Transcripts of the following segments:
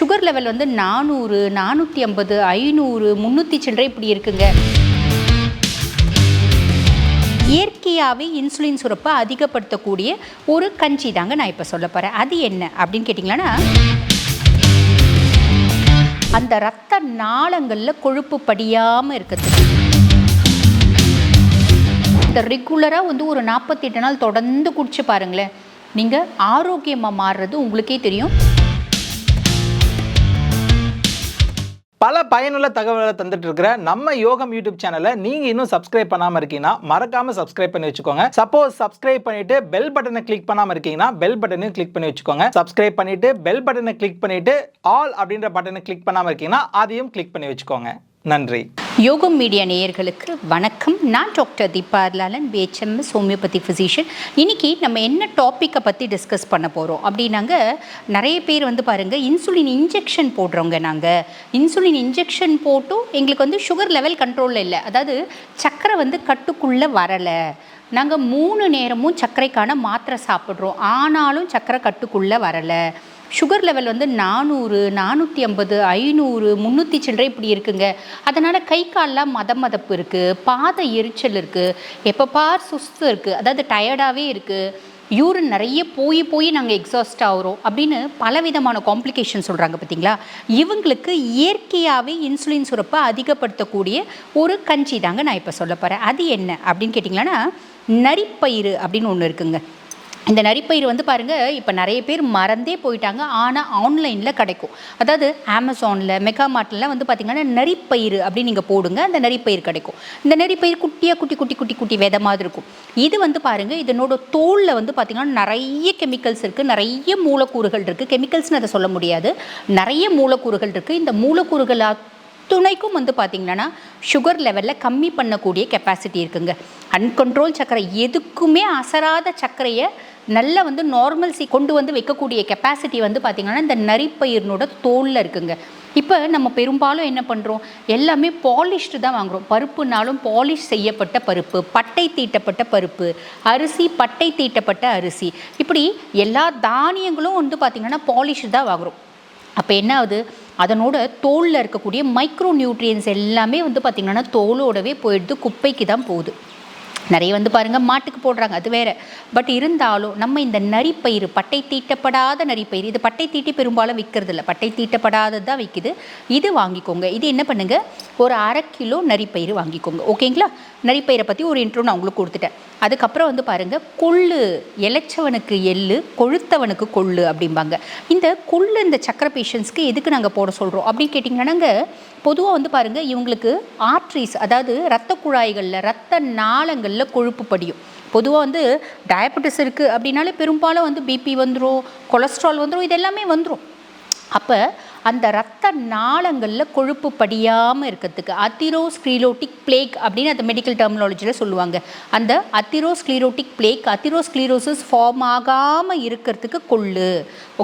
Sugar level வந்து நானூறு நானூற்றி ஐம்பது ஐநூறு முந்நூற்றி சில்லறை இப்படி இருக்குங்க. இயற்கையாகவே இன்சுலின் சுரப்பை அதிகப்படுத்தக்கூடிய ஒரு கஞ்சி தாங்க நான் இப்போ சொல்ல போகிறேன் அது என்ன அப்படின்னு கேட்டிங்கன்னா அந்த ரத்த நாளங்களில் கொழுப்பு படியாமல் இருக்கிறது இந்த ரெகுலராக வந்து ஒரு நாற்பத்தெட்டு நாள் தொடர்ந்து குடிச்சு பாருங்களேன். நீங்கள் ஆரோக்கியமாக மாறுறது உங்களுக்கே தெரியும். பல பயனுள்ள தகவல்களை தந்துட்டு இருக்கிற நம்ம யோகம் யூடியூப் சேனலை நீங்க இன்னும் சப்ஸ்கிரைப் பண்ணாம இருக்கீங்கன்னா மறக்காம சப்ஸ்கிரைப் பண்ணி வச்சுக்கோங்க. சப்போஸ் சப்ஸ்கிரைப் பண்ணிட்டு பெல் பட்டனை கிளிக் பண்ணாம இருக்கீங்கன்னா பெல் பட்டனையும் கிளிக் பண்ணி வச்சுக்கோங்க. சப்ஸ்கிரைப் பண்ணிட்டு பெல் பட்டனை கிளிக் பண்ணிட்டு ஆல் அப்படின்ற பட்டனை கிளிக் பண்ணாம இருக்கீங்கன்னா அதையும் கிளிக் பண்ணி வச்சுக்கோங்க. நன்றி. யோகம் மீடியா நேயர்களுக்கு வணக்கம். நான் doctor Deepa Lalan BHMS homeopathy physician இன்னைக்கு நம்ம என்ன டாப்பிக்கை பற்றி டிஸ்கஸ் பண்ண போகிறோம் அப்படின்னாங்க நிறைய பேர் வந்து பாருங்கள் இன்சுலின் இன்ஜெக்ஷன் போடுறவங்க நாங்கள் இன்சுலின் இன்ஜெக்ஷன் போட்டும் எங்களுக்கு வந்து சுகர் லெவல் கண்ட்ரோலில் இல்லை. அதாவது சக்கரை வந்து கட்டுக்குள்ளே வரலை. நாங்கள் மூணு நேரமும் சர்க்கரைக்கான மாத்திரை சாப்பிட்றோம். ஆனாலும் சர்க்கரை கட்டுக்குள்ளே வரலை. சுகர் லெவல் வந்து நானூறு நானூற்றி ஐம்பது ஐநூறு முந்நூற்றி சில்லறை இப்படி இருக்குங்க. அதனால் கை கால்லாம் மத மதப்பு இருக்குது பாத எரிச்சல் இருக்குது எப்போ பார் சுஸ்து இருக்குது அதாவது டயர்டாகவே இருக்குது யூரின் நிறைய போய் போய் நாங்கள் எக்ஸாஸ்ட் ஆகிறோம் அப்படின்னு பலவிதமான காம்ப்ளிகேஷன் சொல்கிறாங்க பார்த்தீங்களா இவங்களுக்கு இயற்கையாகவே இன்சுலின் சுரப்பை அதிகப்படுத்தக்கூடிய ஒரு கஞ்சி தாங்க நான் இப்போ சொல்ல போகிறேன் அது என்ன அப்படின்னு கேட்டிங்கன்னா நரிப்பயிறு அப்படின்னு ஒன்று இருக்குங்க. இந்த நரிப்பயிர் வந்து பாருங்கள் இப்போ நிறைய பேர் மறந்தே போயிட்டாங்க. ஆனால் ஆன்லைனில் கிடைக்கும். அதாவது அமேசானில் மெகாமார்ட்லாம் வந்து பார்த்திங்கன்னா நரிப்பயிர் அப்படின்னு நீங்கள் போடுங்க அந்த நரிப்பயிர் கிடைக்கும். இந்த நரிப்பயிர் குட்டியாக குட்டி குட்டி குட்டி குட்டி வித மாதிரி இருக்கும். இது வந்து பாருங்கள் இதனோட தோலில் வந்து பார்த்திங்கன்னா நிறைய கெமிக்கல்ஸ் இருக்குது நிறைய மூலக்கூறுகள் இருக்குது கெமிக்கல்ஸ்னு அதை சொல்ல முடியாது. நிறைய மூலக்கூறுகள் இருக்குது இந்த மூலக்கூறுகள் துணைக்கும் வந்து பார்த்திங்கன்னா சுகர் லெவலில் கம்மி பண்ணக்கூடிய கெப்பாசிட்டி இருக்குங்க. அன்கண்ட்ரோல் சர்க்கரை எதுக்குமே அசராத சர்க்கரையை நல்லா வந்து நார்மல்சி கொண்டு வந்து வைக்கக்கூடிய கெப்பாசிட்டி வந்து பார்த்திங்கன்னா இந்த நரிப்பயிரினோட தோலில் இருக்குங்க. இப்போ நம்ம பெரும்பாலும் என்ன பண்ணுறோம் எல்லாமே பாலிஷ்டு தான் வாங்குகிறோம் பருப்புனாலும் பாலிஷ் செய்யப்பட்ட பருப்பு பட்டை தீட்டப்பட்ட பருப்பு அரிசி பட்டை தீட்டப்பட்ட அரிசி. இப்படி எல்லா தானியங்களும் வந்து பார்த்திங்கன்னா பாலிஷ்டு தான் வாங்குகிறோம் அப்போ என்ன ஆகுது? அதனோட தோலில் இருக்கக்கூடிய மைக்ரோ நியூட்ரியன்ஸ் எல்லாமே வந்து பார்த்திங்கன்னா தோலோடவே போயிடுது குப்பைக்கு தான் போகுது. நிறைய வந்து பாருங்கள் மாட்டுக்கு போடுறாங்க அது வேற. பட் இருந்தாலும் நம்ம இந்த நரிப்பயிறு பட்டை தீட்டப்படாத நரிப்பயிறு இது பட்டை தீட்டி பெரும்பாலும் விற்கிறது இல்லை பட்டை தீட்டப்படாதது தான் விற்கிது இது வாங்கிக்கோங்க. இது என்ன பண்ணுங்கள் ஒரு அரை கிலோ நரிப்பயிறு வாங்கிக்கோங்க. ஓகேங்களா? நரிப்பயிரை பற்றி ஒரு இன்ட்ரோ நான் உங்களுக்கு கொடுத்துட்டேன். அதுக்கப்புறம் வந்து பாருங்கள் கொள்ளு இளைச்சவனுக்கு எள்ளு கொழுத்தவனுக்கு கொள்ளு அப்படிம்பாங்க. இந்த கொள்ளு இந்த சக்கரை பேஷண்ட்ஸ்க்கு எதுக்கு நாங்கள் போட சொல்கிறோம் அப்படின்னு கேட்டிங்கன்னா பொதுவாக வந்து பாருங்கள் இவங்களுக்கு ஆர்ட்ரிஸ் அதாவது இரத்த குழாய்களில் ரத்த நாளங்களில் கொழுப்பு படியும். பொதுவாக வந்து டயபெட்டிஸ் இருக்குது அப்படின்னாலே பெரும்பாலும் வந்து பிபி வந்துடும் கொலஸ்ட்ரால் வந்துடும் இது எல்லாமே வந்துடும் அப்போ அந்த ரத்த நாளங்களில் கொழுப்பு படியாமல் இருக்கிறதுக்கு அத்திரோஸ்க்ளீரோட்டிக் பிளேக் அப்படின்னு அந்த மெடிக்கல் டெர்மினாலஜியில் சொல்லுவாங்க. அந்த அத்திரோஸ்க்ளீரோட்டிக் பிளேக் அத்திரோஸ்க்ளீரோசிஸ் ஃபார்ம் ஆகாமல் இருக்கிறதுக்கு கொள்ளு.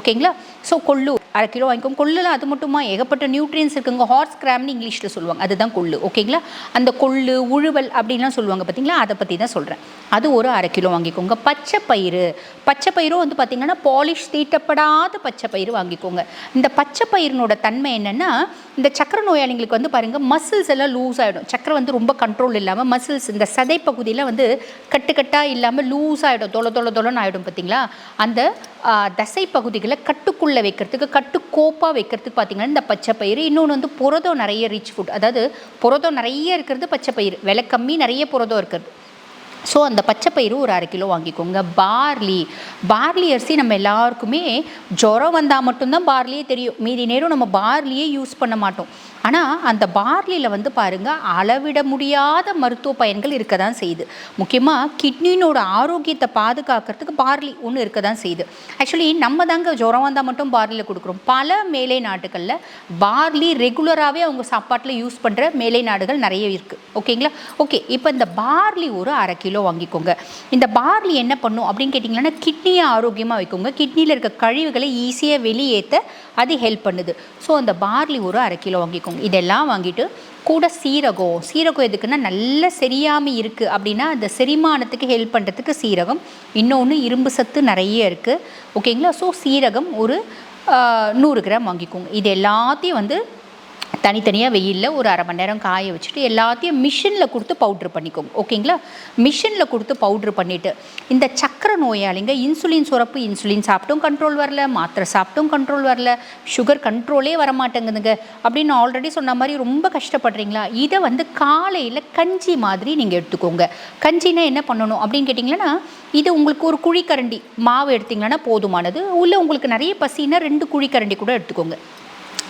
ஓகேங்களா ஸோ கொள்ளு அரை கிலோ வாங்கிக்கோங்க கொள்ளுல அது மட்டுமா? ஏகப்பட்ட நியூட்ரியன்ஸ் இருக்குங்க. ஹார்ஸ் கிராம்னு இங்கிலீஷில் சொல்லுவாங்க. அதுதான் கொள்ளு. ஓகேங்களா அந்த கொள்ளு உழுவல் அப்படின்லாம் சொல்லுவாங்க பார்த்தீங்களா? அதை பற்றி தான் சொல்கிறேன் அது ஒரு அரை கிலோ வாங்கிக்கோங்க. பச்சை பயிறு. பச்சை பயிரும் வந்து பார்த்திங்கன்னா பாலிஷ் தீட்டப்படாத பச்சை பயிறு வாங்கிக்கோங்க. இந்த பச்சை பயிரினோட தன்மை என்னென்னா இந்த சக்கரை நோயாளிகளுக்கு வந்து பாருங்கள் மசில்ஸ் எல்லாம் லூஸ் ஆகிடும் சக்கரை வந்து ரொம்ப கண்ட்ரோல் இல்லாமல் மசில்ஸ் இந்த சதை பகுதியில் வந்து கட்டுக்கட்டாக இல்லாமல் லூஸ் ஆகிடும் தொலை தொலை தொலைன்னு ஆகிடும் பார்த்தீங்களா? அந்த தசை பகுதிகளை கட்டுக்குள்ளே வைக்கிறதுக்கு கட்டுக்கோப்பாக வைக்கிறதுக்கு பார்த்தீங்கன்னா இந்த பச்சை பயிறு இன்னொன்று வந்து புரதம் நிறைய ரிச் ஃபுட் அதாவது புரதம் நிறைய இருக்கிறது பச்சை பயிறு விலை கம்மி நிறைய புரதம் இருக்கிறது. ஸோ அந்த பச்சைப்பயிறு ஒரு அரை கிலோ வாங்கிக்கோங்க. பார்லி. பார்லி அரிசி நம்ம எல்லாருக்குமே ஜுரம் வந்தால் மட்டும்தான் பார்லியே தெரியும். மீதி நேரம் நம்ம பார்லியே யூஸ் பண்ண மாட்டோம். ஆனால் அந்த பார்லியில் வந்து பாருங்கள் அளவிட முடியாத மருத்துவ பயன்கள் இருக்க தான் செய்யுது. முக்கியமாக கிட்னினோட ஆரோக்கியத்தை பாதுகாக்கிறதுக்கு பார்லி ஒன்று இருக்க தான் செய்யுது. ஆக்சுவலி நம்ம தாங்க ஜுரம் வந்தால் மட்டும் பார்லியில் கொடுக்குறோம். பல மேலை நாடுகளில் பார்லி ரெகுலராகவே அவங்க சாப்பாட்டில் யூஸ் பண்ணுற மேலை நாடுகள் நிறைய இருக்குது ஓகேங்களா? ஓகே இப்போ இந்த பார்லி ஒரு அரை கிலோ வாங்கிக்கோங்க. இந்த பார்லி என்ன பண்ணும் அப்படின்னு கேட்டிங்கன்னா கிட்னியை ஆரோக்கியமாக வைக்கோங்க. கிட்னியில் இருக்க கழிவுகளை ஈஸியாக வெளியேற்ற அது ஹெல்ப் பண்ணுது. ஸோ அந்த பார்லி ஒரு அரை கிலோ வாங்கிக்கோங்க. இதெல்லாம் வாங்கிட்டு கூட சீரகம் சீரகம் எதுக்குன்னா நல்ல செரியாமை இருக்குது அப்படின்னா அந்த செரிமானத்துக்கு ஹெல்ப் பண்ணுறதுக்கு சீரகம். இன்னொன்று இரும்பு சத்து நிறைய இருக்குது ஓகேங்களா ஸோ சீரகம் ஒரு நூறு கிராம் வாங்கிக்கோங்க. இது எல்லாத்தையும் வந்து தனித்தனியாக வெயிலில் ஒரு அரை மணி நேரம் காய வச்சுட்டு எல்லாத்தையும் மிஷினில் கொடுத்து பவுட்ரு பண்ணிக்கோங்க. ஓகேங்களா மிஷினில் கொடுத்து பவுட்ரு பண்ணிவிட்டு இந்த சக்கரை நோயாளிங்க இன்சுலின் சுரப்பு இன்சுலின் சாப்பிட்டும் கண்ட்ரோல் வரல மாத்திரை சாப்பிட்டும் கண்ட்ரோல் வரல சுகர் கண்ட்ரோலே வர மாட்டேங்குதுங்க அப்படின்னு ஆல்ரெடி சொன்ன மாதிரி ரொம்ப கஷ்டப்படுறீங்களா? இதை வந்து காலையில் கஞ்சி மாதிரி நீங்கள் எடுத்துக்கோங்க. கஞ்சினா என்ன பண்ணணும் அப்படின்னு கேட்டிங்கன்னா இது உங்களுக்கு ஒரு குழிக்கரண்டி. மாவு எடுத்திங்கன்னா போதுமானது. உள்ள உங்களுக்கு நிறைய பசின்னா ரெண்டு குழிக்கரண்டி கூட எடுத்துக்கோங்க.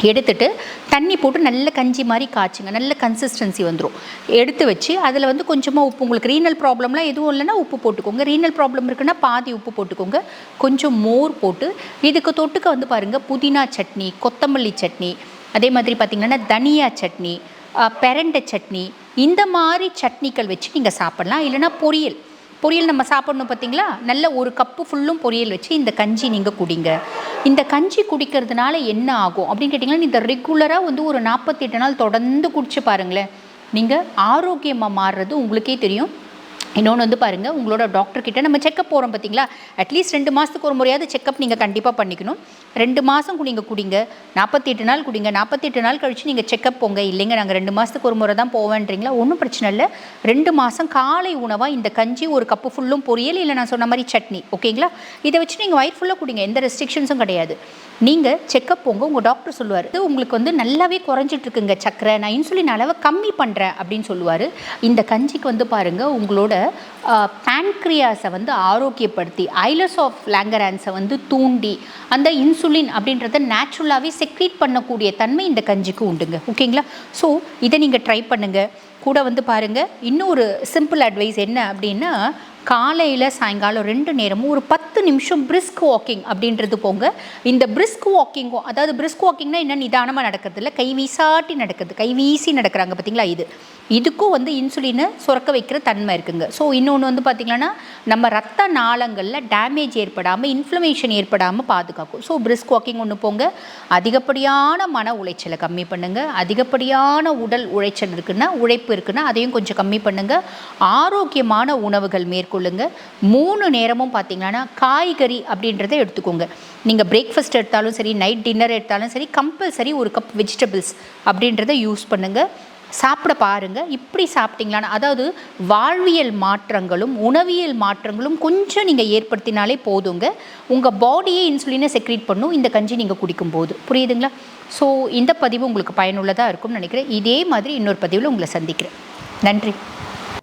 எடுத்துட்டு தண்ணி போட்டு நல்ல கஞ்சி மாதிரி காய்ச்சுங்க. நல்ல கன்சிஸ்டன்சி வந்துடும் எடுத்து வச்சு அதில் வந்து கொஞ்சமாக உப்பு உங்களுக்கு ரீனல் ப்ராப்ளம்லாம் எதுவும் இல்லைன்னா உப்பு போட்டுக்கோங்க. ரீனல் ப்ராப்ளம் இருக்குன்னா பாதி உப்பு போட்டுக்கோங்க. கொஞ்சம் மோர் போட்டு இதுக்கு தொட்டுக்க வந்து பாருங்கள் புதினா சட்னி கொத்தமல்லி சட்னி அதே மாதிரி பார்த்திங்கன்னா தனியா சட்னி பெரண்டை சட்னி இந்த மாதிரி சட்னிகள் வச்சு நீங்கள் சாப்பிட்லாம். இல்லைன்னா பொரியல். பொரியல் நம்ம சாப்பிடணும் பார்த்தீங்களா? நல்ல ஒரு கப்பு ஃபுல்லும் பொரியல் வச்சு இந்த கஞ்சி நீங்கள் குடிங்க. இந்த கஞ்சி குடிக்கிறதுனால என்ன ஆகும் அப்படின்னு கேட்டிங்கன்னா இந்த ரெகுலராக வந்து ஒரு நாற்பத்தெட்டு நாள் தொடர்ந்து குடிச்சு பாருங்களேன். நீங்கள் ஆரோக்கியமாக மாறுறது உங்களுக்கே தெரியும். இன்னொன்று வந்து பாருங்கள் உங்களோட டாக்டர்கிட்ட நம்ம செக்கப் போகிறோம் பார்த்தீங்களா அட்லீஸ்ட் ரெண்டு மாதத்துக்கு ஒரு முறையாவது செக்கப் நீங்கள் கண்டிப்பாக பண்ணிக்கணும். ரெண்டு மாதம் குடிங்க குடிங்க. நாற்பத்தெட்டு நாள் குடிங்க. நாற்பத்தெட்டு நாள் கழித்து நீங்கள் செக்கப் போங்க. இல்லைங்க நாங்கள் ரெண்டு மாதத்துக்கு ஒரு முறை தான் போவேன்றீங்களா? ஒன்றும் பிரச்சனை இல்லை. ரெண்டு மாதம் காலை உணவாக இந்த கஞ்சி ஒரு கப்பு ஃபுல்லும் பொரியல் இல்லை நான் சொன்ன மாதிரி சட்னி. ஓகேங்களா? இதை வச்சு நீங்கள் வயிறு ஃபுல்லாக குடிங்க. எந்த ரெஸ்ட்ரிக்ஷன்ஸும் கிடையாது. நீங்கள் செக்கப் போங்க. உங்கள் டாக்டர் சொல்லுவார். இது உங்களுக்கு வந்து நல்லாவே குறைஞ்சிட்ருக்குங்க சக்கரை நான் இன்சுலின் அளவை கம்மி பண்ணுறேன் அப்படின்னு சொல்லுவார். இந்த கஞ்சிக்கு வந்து பாருங்கள் உங்களோட பேன்க்ரியாஸை வந்து ஆரோக்கியப்படுத்தி ஐலஸ் ஆஃப் லேங்கரான்ஸை வந்து தூண்டி அந்த இன்சுலின் அப்படின்றத நேச்சுரலாகவே செக்ரீட் பண்ணக்கூடிய தன்மை இந்த கஞ்சிக்கு உண்டுங்க. ஓகேங்களா ஸோ இதை நீங்கள் ட்ரை பண்ணுங்கள் கூட வந்து பாருங்கள் இன்னொரு சிம்பிள் அட்வைஸ் என்ன அப்படின்னா காலையில் சாயங்காலம் ரெண்டு நேரமும் ஒரு பத்து நிமிஷம் பிரிஸ்க் வாக்கிங் அப்படின்றது போங்க. இந்த பிரிஸ்க் வாக்கிங்கும் அதாவது பிரிஸ்க் வாக்கிங்னா என்ன? நிதானமாக நடக்கிறது இல்லை கை வீசாட்டி நடக்குது கை வீசி நடக்கிறாங்க பார்த்தீங்களா இது. இதுக்கும் வந்து இன்சுலினை சுரக்க வைக்கிற தன்மை இருக்குங்க. ஸோ இன்னொன்று வந்து பார்த்திங்கன்னா நம்ம ரத்த நாளங்களில் டேமேஜ் ஏற்படாமல் இன்ஃப்ளமேஷன் ஏற்படாமல் பாதுகாக்கும். ஸோ பிரிஸ்க் வாக்கிங் ஒன்று போங்க. அதிகப்படியான மன உளைச்சலை கம்மி பண்ணுங்கள் அதிகப்படியான உடல் உழைச்சல் இருக்குன்னா உழைப்பு இருக்குன்னா அதையும் கொஞ்சம் கம்மி பண்ணுங்கள் ஆரோக்கியமான உணவுகள் மேற்கொள்ளுங்க. மூணு நேரமும் பார்த்தீங்கன்னா காய்கறி அப்படின்றத எடுத்துக்கோங்க. நீங்கள் பிரேக்ஃபாஸ்ட் எடுத்தாலும் சரி நைட் டின்னர் எடுத்தாலும் சரி கம்பல்சரி ஒரு கப் வெஜிடபிள்ஸ் அப்படின்றத யூஸ் பண்ணுங்கள் சாப்பிட பாருங்க. இப்படி சாப்பிட்டீங்களான்னு. அதாவது வாழ்வியல் மாற்றங்களும் உணவியல் மாற்றங்களும் கொஞ்சம் நீங்கள் ஏற்படுத்தினாலே போதுங்க. உங்கள் பாடியே இன்சுலினை செக்ரீட் பண்ணும். இந்த கஞ்சி நீங்கள் குடிக்கும்போது. புரியுதுங்களா? ஸோ இந்த பதிவு உங்களுக்கு பயனுள்ளதாக இருக்கும்னு நினைக்கிறேன். இதே மாதிரி இன்னொரு பதிவில் உங்களை சந்திக்கிறேன். நன்றி.